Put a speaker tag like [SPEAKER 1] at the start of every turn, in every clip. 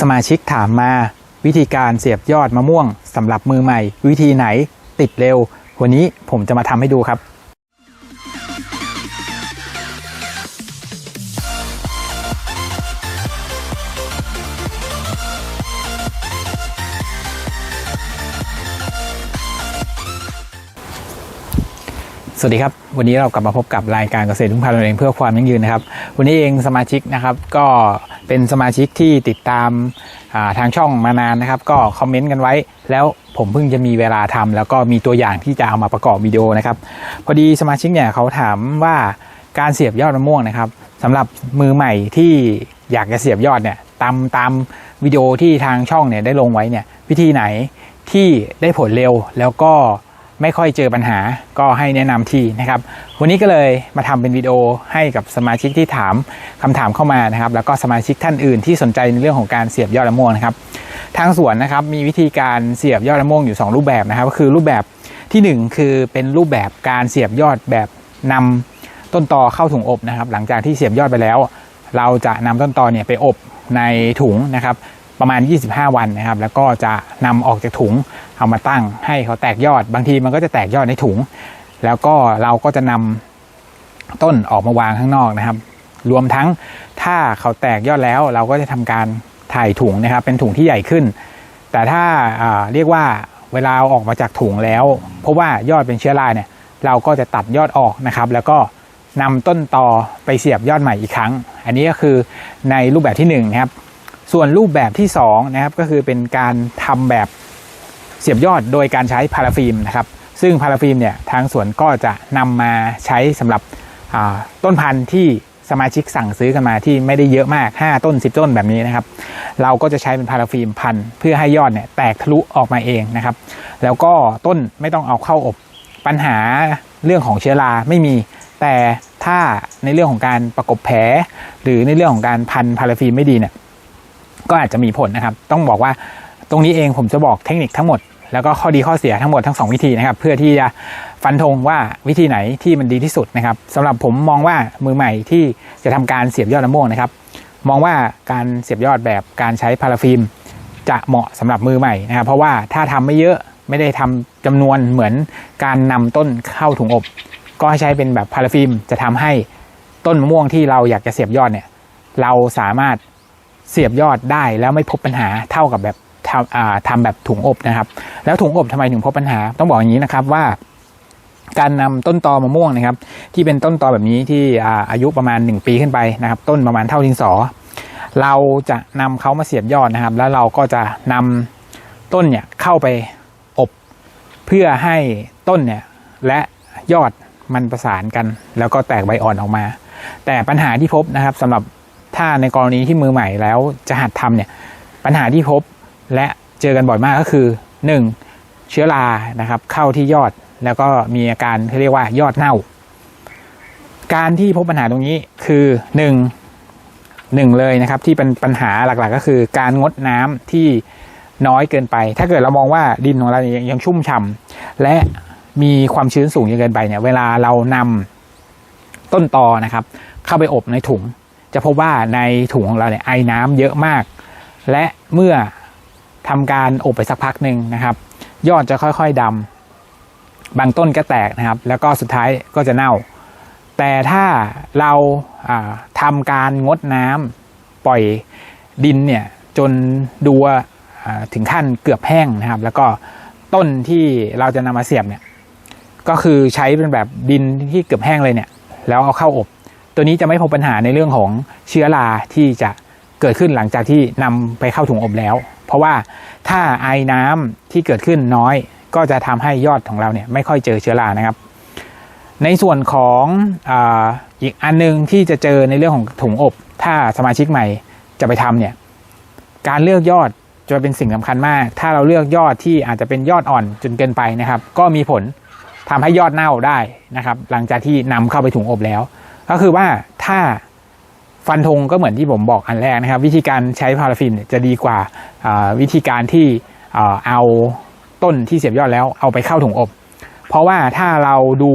[SPEAKER 1] สมาชิกถามมาวิธีการเสียบยอดมะม่วงสำหรับมือใหม่ วิธีไหนติดเร็ว วันนี้ผมจะมาทำให้ดูครับ สวัสดีครับ วันนี้เรากลับมาพบกับรายการเกษตรทุ่งพาเราเองเพื่อความยั่งยืนนะครับ วันนี้เองสมาชิกนะครับก็ เป็นสมาชิกที่ติดตามาทางช่องมานานนะครับ ก็คอมเมนต์กันไว้ แล้วผมเพิ่งจะมีเวลาทำแล้วก็มีตัวอย่างที่จะเอามาประกอบวิดีโอนะครับ พอดีสมาชิกเนี่ยเขาถามว่าการเสียบยอดมะม่วงนะครับสำหรับมือใหม่ที่อยากจะเสียบยอดเนี่ยตามตามวิดีโอที่ทางช่องเนี่ยได้ลงไว้เนี่ยวิธีไหนที่ได้ผลเร็วแล้วก็ ไม่ค่อยเจอปัญหาก็ให้แนะนำที่นะครับ วันนี้ก็เลยมาทำเป็นวิดีโอให้กับสมาชิกที่ถามคำถามเข้ามานะครับ แล้วก็สมาชิกท่านอื่นที่สนใจในเรื่องของการเสียบยอดมะม่วงนะครับ ทางสวนนะครับมีวิธีการเสียบยอดมะม่วงอยู่ 2 รูปแบบนะครับ ก็คือรูปแบบทีหนึ่1 คือเป็นรูปแบบการเสียบยอดแบบนำต้นตอเข้าถุงอบนะครับ หลังจากที่เสียบยอดไปแล้ว เราจะนำต้นตอเนี่ยไปอบในถุงนะครับ ประมาณ 25 วันนะครับ แล้วก็จะนำออกจากถุงเอามาตั้งให้เขาแตกยอด บางทีมันก็จะแตกยอดในถุง แล้วก็เราก็จะนำต้นออกมาวางข้างนอกนะครับ รวมทั้งถ้าเขาแตกยอดแล้วเราก็จะทำการถ่ายถุงนะครับ เป็นถุงที่ใหญ่ขึ้น แต่ถ้าอ่าเรียกว่าเวลาออกมาจากถุงแล้ว เพราะว่ายอดเป็นเชื้อราเนี่ย เราก็จะตัดยอดออกนะครับ แล้วก็นำต้นตอไปเสียบยอดใหม่อีกครั้ง อันนี้ก็คือในรูปแบบที่หนึ่งนะครับ ส่วนรูปแบบที่2นะครับก็คือเป็นการทำแบบเสียบยอดโดยการใช้พาราฟิล์มนะครับซึ่งพาราฟิล์มเนี่ยทางสวนก็จะนำมาใช้สำหรับต้นพันธุ์ที่สมาชิกสั่งซื้อกันมาที่ไม่ได้เยอะมาก 5 ต้น 10 ต้นแบบนี้นะครับ เราก็จะใช้เป็นพาราฟิล์มพันเพื่อให้ยอดเนี่ยแตกทะลุออกมาเองนะครับ แล้วก็ต้นไม่ต้องเอาเข้าอบ ปัญหาเรื่องของเชื้อราไม่มี แต่ถ้าในเรื่องของการประกบแผลหรือในเรื่องของการพันพาราฟิล์มไม่ดีเนี่ย ก็อาจจะมีผลนะครับ ต้องบอกว่าตรงนี้เองผมจะบอกเทคนิคทั้งหมด แล้วก็ข้อดีข้อเสียทั้งหมดทั้ง 2 วิธีนะครับ เพื่อที่จะฟันธงว่าวิธีไหนที่มันดีที่สุดนะครับสำหรับผมมองว่ามือใหม่ที่จะทำการเสียบยอดมะม่วงนะครับ มองว่าการเสียบยอดแบบการใช้พาราฟิล์มจะเหมาะสำหรับมือใหม่นะครับ เพราะว่าถ้าทำไม่เยอะไม่ได้ทำจำนวนเหมือนการนำต้นเข้าถุงอบ ก็ให้ใช้เป็นแบบพาราฟิล์มจะทำให้ต้นมะม่วงที่เราอยากจะเสียบยอดเนี่ย เราสามารถ เสียบยอดได้แล้วไม่พบปัญหาเท่ากับแบบทำทำแบบถุงอบนะครับ แล้วถุงอบทำไมถึงพบปัญหา ต้องบอกอย่างนี้นะครับว่า การนำต้นตอมะม่วงนะครับ ที่เป็นต้นตอแบบนี้ที่อาอายุประมาณ 1 ปีขึ้นไปนะครับ ต้นประมาณเท่าดินสอ เราจะนำเขามาเสียบยอดนะครับ แล้วเราก็จะนำต้นเนี่ยเข้าไปอบเพื่อให้ต้นเนี่ยและยอดมันประสานกัน แล้วก็แตกใบอ่อนออกมา แต่ปัญหาที่พบนะครับสำหรับ ถ้าในกรณีที่มือใหม่แล้วจะหัดทำเนี่ยปัญหาที่พบและเจอกันบ่อยมากก็คือ 1. เชื้อรานะครับเข้าที่ยอดแล้วก็มีอาการเขาเรียกว่ายอดเน่า การที่พบปัญหาตรงนี้คือ1หนึ่งเลยนะครับที่เป็นปัญหาหลักๆ ก็คือการงดน้ำที่น้อยเกินไป ถ้าเกิดเรามองว่าดินของเรายังชุ่มฉ่ำและมีความชื้นสูงเกินไปเนี่ยเวลาเรานำต้นตอนะครับ เข้าไปอบในถุง จะพบว่าในถุงของเราเนี่ยไอน้ำเยอะมาก และเมื่อทำการอบไปสักพักหนึ่งนะครับ ยอดจะค่อยๆดำบางต้นก็แตกนะครับ แล้วก็สุดท้ายก็จะเน่า แต่ถ้าเราาทำการงดน้ำปล่อยดินเนี่ยจนดูว่าอ่าถึงขั้นเกือบแห้งนะครับ แล้วก็ต้นที่เราจะนำมาเสียบเนี่ยก็คือใช้เป็นแบบดินที่เกือบแห้งเลยเนี่ย แล้วเอาเข้าอบ ตัวนี้จะไม่พบปัญหาในเรื่องของเชื้อราที่จะเกิดขึ้นหลังจากที่นำไปเข้าถุงอบแล้ว เพราะว่าถ้าไอน้ำที่เกิดขึ้นน้อย ก็จะทำให้ยอดของเราเนี่ยไม่ค่อยเจอเชื้อรานะครับ ในส่วนของออีกอันนึงที่จะเจอในเรื่องของถุงอบ ถ้าสมาชิกใหม่จะไปทำเนี่ยการเลือกยอดจะเป็นสิ่งสำคัญมาก ถ้าเราเลือกยอดที่อาจจะเป็นยอดอ่อนจนเกินไปนะครับ ก็มีผลทำให้ยอดเน่าได้นะครับ หลังจากที่นำเข้าไปถุงอบแล้ว ก็คือว่าถ้าฟันธงก็เหมือนที่ผมบอกอันแรกนะครับ วิธีการใช้พาราฟินจะดีกว่าวิธีการที่เอาต้นที่เสียบยอดแล้วเอาไปเข้าถุงอบ เพราะว่าถ้าเราดู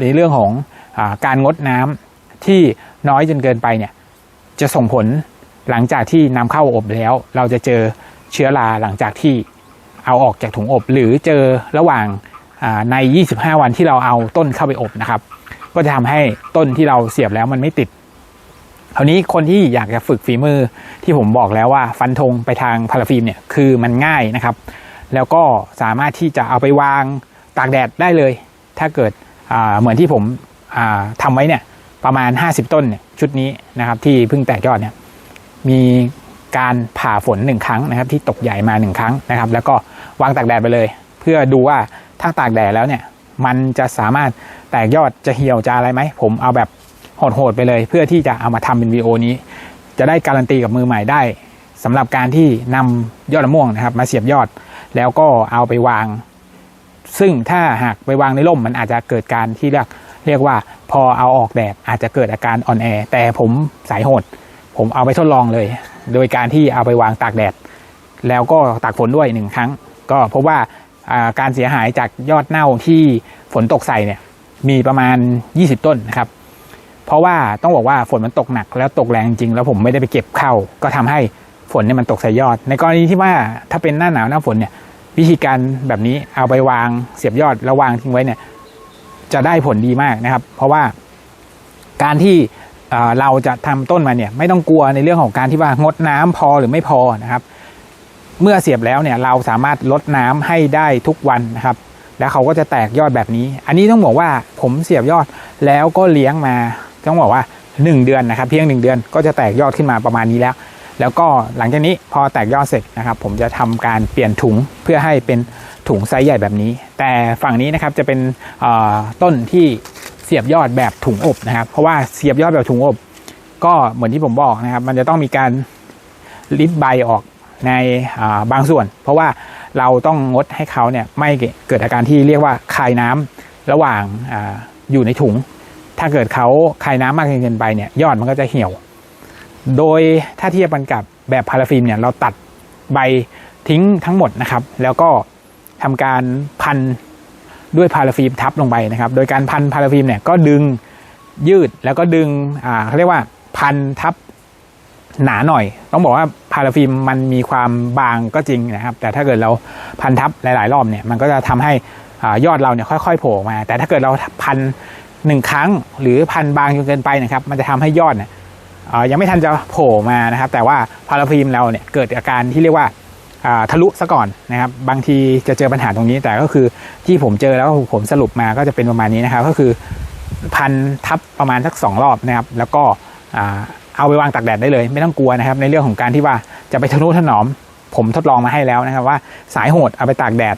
[SPEAKER 1] ในเรื่องของอการงดน้ำที่น้อยจนเกินไปเนี่ยจะส่งผลหลังจากที่นำเข้าอบแล้ว เราจะเจอเชื้อราหลังจากที่เอาออกจากถุงอบ หรือเจอระหว่างใน 25 วันที่เราเอาต้นเข้าไปอบนะครับ ก็จะทำให้ต้นที่เราเสียบแล้วมันไม่ติดคราวนี้คนที่อยากจะฝึกฝีมือที่ผมบอกแล้วว่าฟันธงไปทางพาราฟิล์มเนี่ยคือมันง่ายนะครับ แล้วก็สามารถที่จะเอาไปวางตากแดดได้เลย ถ้าเกิดเหมือนที่ผมอ่าทำไว้เนี่ยประมาณ 50 ต้นเนี่ยชุดนี้นะครับที่เพิ่งแตกยอดเนี่ยมีการผ่าฝนหนึ่งครั้งนะครับ ที่ตกใหญ่มาหนึ่งครั้งนะครับ แล้วก็วางตากแดดไปเลย เพื่อดูว่าถ้าตากแดดแล้วเนี่ยมันจะสามารถ แตกยอดจะเหี่ยวจะอะไรไหม ผมเอาแบบโหดๆไปเลย เพื่อที่จะเอามาทำเป็นวีโอนี้ จะได้การันตีกับมือใหม่ได้สำหรับการที่นำยอดมะม่วงนะครับ มาเสียบยอด แล้วก็เอาไปวาง ซึ่งถ้าหากไปวางในร่มมันอาจจะเกิดการที่เรียกเรียกว่าพอเอาออกแดดอาจจะเกิดอาการอ่อนแอ แต่ผมสายโหด ผมเอาไปทดลองเลย โดยการที่เอาไปวางตากแดด แล้วก็ตากฝนด้วยหนึ่งครั้ง ก็พบว่าการเสียหายจากยอดเน่าที่ฝนตกใส่เนี่ย มีประมาณ 20 ต้นนะครับ เพราะว่าต้องบอกว่าฝนมันตกหนักแล้วตกแรงจริง แล้วผมไม่ได้ไปเก็บเข้า ก็ทำให้ฝนเนี่ยมันตกใส่ยอด ในกรณีที่ว่าถ้าเป็นหน้าหนาวหน้าฝนเนี่ย วิธีการแบบนี้เอาไปวางเสียบยอดแล้ววางทิ้งไว้เนี่ย จะได้ผลดีมากนะครับ เพราะว่าการที่เราจะทำต้นมาเนี่ย ไม่ต้องกลัวในเรื่องของการที่ว่างดน้ำพอหรือไม่พอนะครับ เมื่อเสียบแล้วเนี่ยเราสามารถลดน้ำให้ได้ทุกวันนะครับ แล้วเขาก็จะแตกยอดแบบนี้ อันนี้ต้องบอกว่าผมเสียบยอดแล้วก็เลี้ยงมาต้องบอกว่า 1 เดือนนะครับ เพียง 1 เดือนก็จะแตกยอดขึ้นมาประมาณนี้แล้ว แล้วก็หลังจากนี้พอแตกยอดเสร็จนะครับ ผมจะทำการเปลี่ยนถุงเพื่อให้เป็นถุงไซส์ใหญ่แบบนี้ แต่ฝั่งนี้นะครับจะเป็นต้นที่เสียบยอดแบบถุงอบนะครับ เพราะว่าเสียบยอดแบบถุงอบ ก็เหมือนที่ผมบอกนะครับ มันจะต้องมีการลิดใบออก ในบางส่วน เพราะว่าเราต้องงดให้เขาเนี่ยไม่เกิดอาการที่เรียกว่าคายน้ำระหว่างออยู่ในถุง ถ้าเกิดเขาคายน้ำมากเกินไปเนี่ยยอดมันก็จะเหี่ยว โดยถ้าเทียบกันกับแบบพาราฟิล์มเนี่ยเราตัดใบทิ้งทั้งหมดนะครับ แล้วก็ทำการพันด้วยพาราฟิล์มทับลงไปนะครับ โดยการพันพาราฟิล์มเนี่ยก็ดึงยืดแล้วก็ดึงเขาเรียกว่าพันทับหนาหน่อย ต้องบอกว่า พาราฟิล์มมันมีความบางก็จริงนะครับ แต่ถ้าเกิดเราพันทับหลาย ๆ รอบเนี่ยมันก็จะทำให้ยอดเราเนี่ยค่อย ๆ โผล่มา แต่ถ้าเกิดเราพันหนึ่งครั้ง หรือพันบางจนเกินไปนะครับ มันจะทำให้ยอดเนี่ยยังไม่ทันจะโผล่มานะครับ แต่ว่าพาราฟิล์มเราเนี่ยเกิดอาการที่เรียกว่าทะลุซะก่อนนะครับ บางทีจะเจอปัญหาตรงนี้แต่ก็คือที่ผมเจอแล้วผมสรุปมาก็จะเป็นประมาณนี้นะครับ ก็คือพันทับประมาณสักสองรอบนะครับ แล้วก็ เอาไปวางตากแดดได้เลย ไม่ต้องกลัวนะครับ ในเรื่องของการที่ว่าจะไปทะนุถนอม ผมทดลองมาให้แล้วนะครับว่าสายโหดเอาไปตากแดด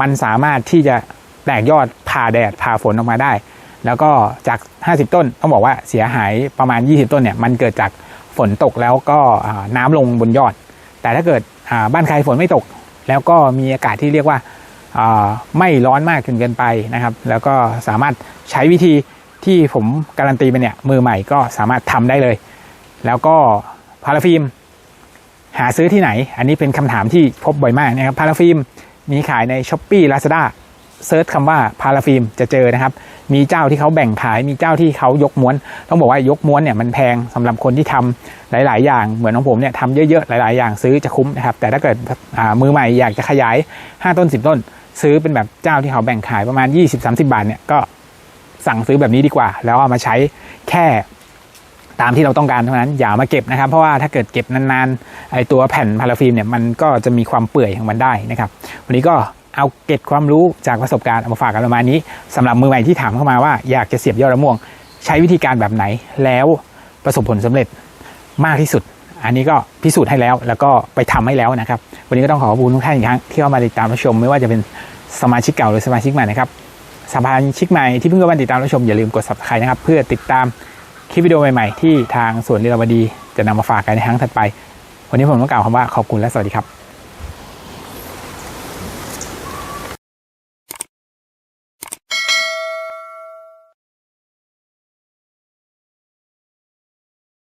[SPEAKER 1] มันสามารถที่จะแตกยอดผ่าแดดผ่าฝนออกมาได้ แล้วก็จาก 50 ต้นต้องบอกว่าเสียหายประมาณ 20 ต้นเนี่ยมันเกิดจากฝนตกแล้วก็น้ำลงบนยอด แต่ถ้าเกิดบ้านใครฝนไม่ตก แล้วก็มีอากาศที่เรียกว่าไม่ร้อนมากจนเกินไปนะครับ แล้วก็สามารถใช้วิธีที่ผมการันตีไปเนี่ยมือใหม่ก็สามารถทำได้เลย แล้วก็พาราฟิล์มหาซื้อที่ไหน อันนี้เป็นคำถามที่พบบ่อยมากนะครับพาราฟิล์มมีขายใน s h อ p e e Lazada เซิร์ชคำว่าพาราฟิล์มจะเจอนะครับ มีเจ้าที่เขาแบ่งขาย มีเจ้าที่เขายกม้วน ต้องบอกว่ายกม้วนเนี่ยมันแพงสำหรับคนที่ทำหลาย ๆ อย่าง เหมือนของผมเนี่ยทำเยอะ ๆ หลาย ๆ อย่างซื้อจะคุ้มนะครับ แต่ถ้าเกิดมือใหม่อยากจะขยาย 5 ต้น 10 ต้น ซื้อเป็นแบบเจ้าที่เขาแบ่งขายประมาณ 20-30 บาทเนี่ยก็สั่งซื้อแบบนี้ดีกว่า แล้วเอามาใช้แค่ ตามที่เราต้องการเท่านั้นอย่ามาเก็บนะครับ เพราะว่าถ้าเกิดเก็บนานๆไอตัวแผ่นพาราฟิล์มเนี่ยมันก็จะมีความเปื่อยของมันได้นะครับ วันนี้ก็เอาเก็บความรู้จากประสบการณ์เอามาฝากกันประมาณนี้สำหรับมือใหม่ที่ถามเข้ามาว่าอยากจะเสียบยอดมะม่วง ใช้วิธีการแบบไหนแล้วประสบผลสำเร็จมากที่สุด อันนี้ก็พิสูจน์ให้แล้ว แล้วก็ไปทำให้แล้วนะครับ วันนี้ก็ต้องขอขอบคุณทุกท่านอีกครั้งที่เข้ามาติดตามรับชม ไม่ว่าจะเป็นสมาชิกเก่าหรือสมาชิกใหม่นะครับสมาชิกใหม่ที่เพิ่งเข้ามาติดตามรับชมอย่าลืมกด subscribe นะครับเพื่อติดตาม คลิปวิดีโอใหม่ ๆ ที่ทางสวนลีลาวดีจะนำมาฝากกันในครั้งถัดไป วันนี้ผมต้องกล่าวคำว่าขอบคุณและสวัสดีครับ